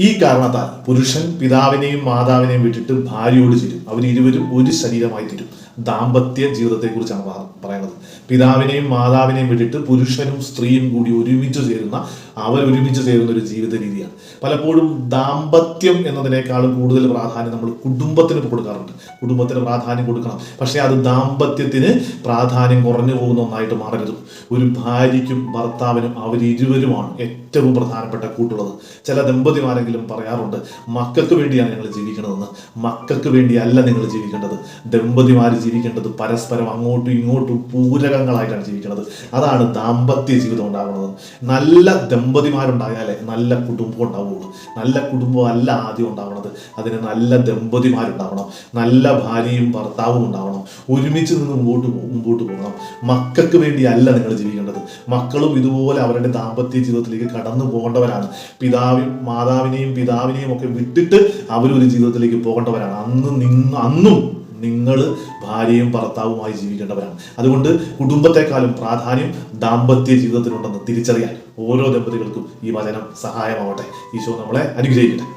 ഈ കാരണത്താൽ പുരുഷൻ പിതാവിനെയും മാതാവിനെയും വിട്ടിട്ട് ഭാര്യയോട് ചേരും. അവർ ഇരുവരും ഒരു ശരീരമായി തീരും. ദാമ്പത്യ ജീവിതത്തെക്കുറിച്ചാണ് പറ- പറയുന്നത് പിതാവിനെയും മാതാവിനെയും വിട്ടിട്ട് പുരുഷനും സ്ത്രീയും കൂടി ഒരുമിച്ച് ചേരുന്ന അവർ ഒരുമിച്ച് ചേരുന്ന ഒരു ജീവിത രീതിയാണ്. പലപ്പോഴും ദാമ്പത്യം എന്നതിനേക്കാളും കൂടുതൽ പ്രാധാന്യം നമ്മൾ കുടുംബത്തിന് കൊടുക്കാറുണ്ട്. കുടുംബത്തിന് പ്രാധാന്യം കൊടുക്കണം. പക്ഷേ അത് ദാമ്പത്യത്തിന് പ്രാധാന്യം കുറഞ്ഞു പോകുന്ന ഒന്നായിട്ട് മാറരുത്. ഒരു ഭാര്യയ്ക്കും ഭർത്താവിനും അവരിരുവരുമാണ് ഏറ്റവും പ്രധാനപ്പെട്ട കൂട്ടുള്ളത്. ചില ദമ്പതിമാരെങ്കിലും പറയാറുണ്ട് മക്കൾക്ക് വേണ്ടിയാണ് ഞങ്ങൾ ജീവിക്കണതെന്ന്. മക്കൾക്ക് വേണ്ടിയല്ല നിങ്ങൾ ജീവിക്കേണ്ടത്. ദമ്പതിമാർ ജീവിക്കേണ്ടത് പരസ്പരം അങ്ങോട്ടും ഇങ്ങോട്ടും പൂരകങ്ങളായിട്ടാണ് ജീവിക്കുന്നത് അതാണ് ദാമ്പത്യ ജീവിതം ഉണ്ടാകുന്നത്. നല്ല ദമ്പതിമാരുണ്ടായാലേ നല്ല കുടുംബം ഉണ്ടാവുകയുള്ളൂ നല്ല കുടുംബം അല്ല ആദ്യം ഉണ്ടാവുന്നത് അതിന് നല്ല ദമ്പതിമാരുണ്ടാവണം. നല്ല ഭാര്യയും ഭർത്താവും ഉണ്ടാവണം. ഒരുമിച്ച് നിന്ന് മുമ്പോട്ട് മുമ്പോട്ട് പോകണം. മക്കൾക്ക് വേണ്ടിയല്ല നിങ്ങൾ ജീവിക്കേണ്ടത്. മക്കളും ഇതുപോലെ അവരുടെ ദാമ്പത്യ ജീവിതത്തിലേക്ക് കടന്നു പോകേണ്ടവരാണ്. പിതാവും മാതാവിനെയും പിതാവിനെയും ഒക്കെ വിട്ടിട്ട് അവരൊരു ജീവിതത്തിലേക്ക് പോകേണ്ടവരാണ്. അന്ന് നിന്ന് അന്നും നിങ്ങൾ ഭാര്യയും ഭർത്താവുമായി ജീവിക്കേണ്ടവരാണ്. അതുകൊണ്ട് കുടുംബത്തെക്കാളും പ്രാധാന്യം ദാമ്പത്യ ജീവിതത്തിനുണ്ടെന്ന് തിരിച്ചറിയാൻ ഓരോ ദമ്പതികൾക്കും ഈ വചനം സഹായമാവട്ടെ. ഈശോ നമ്മളെ അനുഗ്രഹിക്കട്ടെ.